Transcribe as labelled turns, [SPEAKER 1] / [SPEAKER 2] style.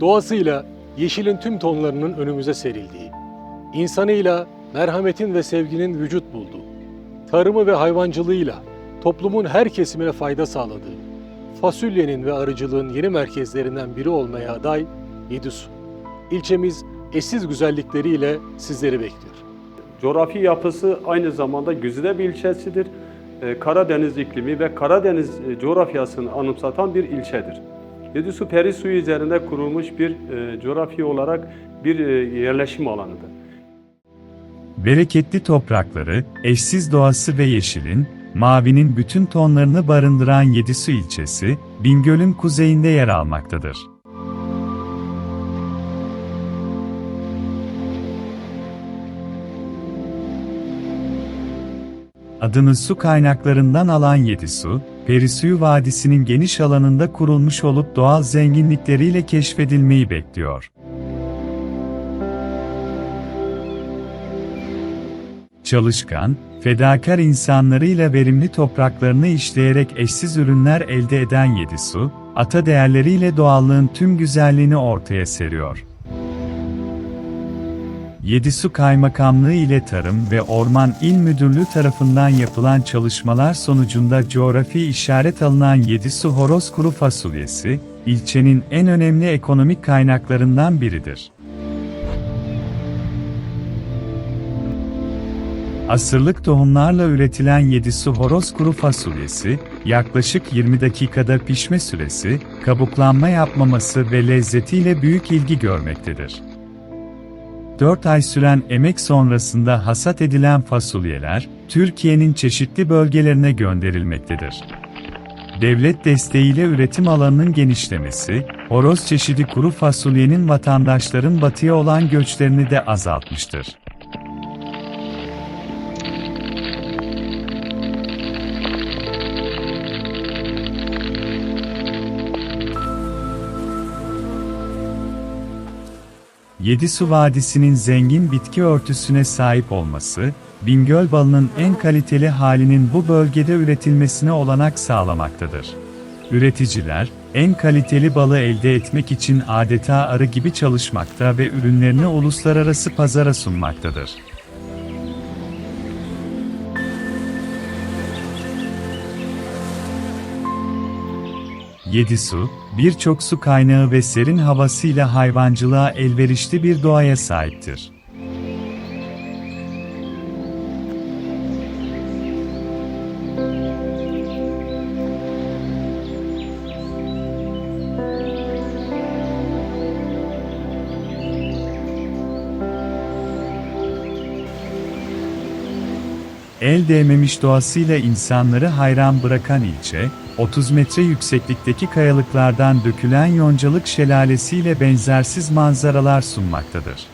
[SPEAKER 1] Doğasıyla yeşilin tüm tonlarının önümüze serildiği, insanıyla merhametin ve sevginin vücut bulduğu, tarımı ve hayvancılığıyla toplumun her kesimine fayda sağladığı, fasulyenin ve arıcılığın yeni merkezlerinden biri olmaya aday Yedisu. İlçemiz eşsiz güzellikleriyle sizleri bekliyor.
[SPEAKER 2] Coğrafi yapısı aynı zamanda güzide bir ilçesidir. Ee, Karadeniz iklimi ve Karadeniz e, coğrafyasını anımsatan bir ilçedir. Yedisu Peri suyu üzerinde kurulmuş bir e, coğrafi olarak bir e, yerleşim alanıdır.
[SPEAKER 3] Bereketli toprakları, eşsiz doğası ve yeşilin, mavinin bütün tonlarını barındıran Yedisu ilçesi, Bingöl'ün kuzeyinde yer almaktadır. Adını su kaynaklarından alan Yedisu, Perisuyu Vadisi'nin geniş alanında kurulmuş olup doğal zenginlikleriyle keşfedilmeyi bekliyor. Çalışkan, fedakar insanlarıyla verimli topraklarını işleyerek eşsiz ürünler elde eden Yedisu, ata değerleriyle doğallığın tüm güzelliğini ortaya seriyor. Yedisu Kaymakamlığı ile Tarım ve Orman İl Müdürlüğü tarafından yapılan çalışmalar sonucunda coğrafi işaret alınan Yedisu horoz kuru fasulyesi, ilçenin en önemli ekonomik kaynaklarından biridir. Asırlık tohumlarla üretilen Yedisu horoz kuru fasulyesi, yaklaşık 20 dakikada pişme süresi, kabuklanma yapmaması ve lezzetiyle büyük ilgi görmektedir. 4 ay süren emek sonrasında hasat edilen fasulyeler, Türkiye'nin çeşitli bölgelerine gönderilmektedir. Devlet desteğiyle üretim alanının genişlemesi, horoz çeşidi kuru fasulyenin vatandaşların batıya olan göçlerini de azaltmıştır. Yedisu Vadisi'nin zengin bitki örtüsüne sahip olması, Bingöl balının en kaliteli halinin bu bölgede üretilmesine olanak sağlamaktadır. Üreticiler, en kaliteli balı elde etmek için adeta arı gibi çalışmakta ve ürünlerini uluslararası pazara sunmaktadır. Yedisu, birçok su kaynağı ve serin havasıyla hayvancılığa elverişli bir doğaya sahiptir. El değmemiş doğasıyla insanları hayran bırakan ilçe, 30 metre yükseklikteki kayalıklardan dökülen yoncalık şelalesiyle benzersiz manzaralar sunmaktadır.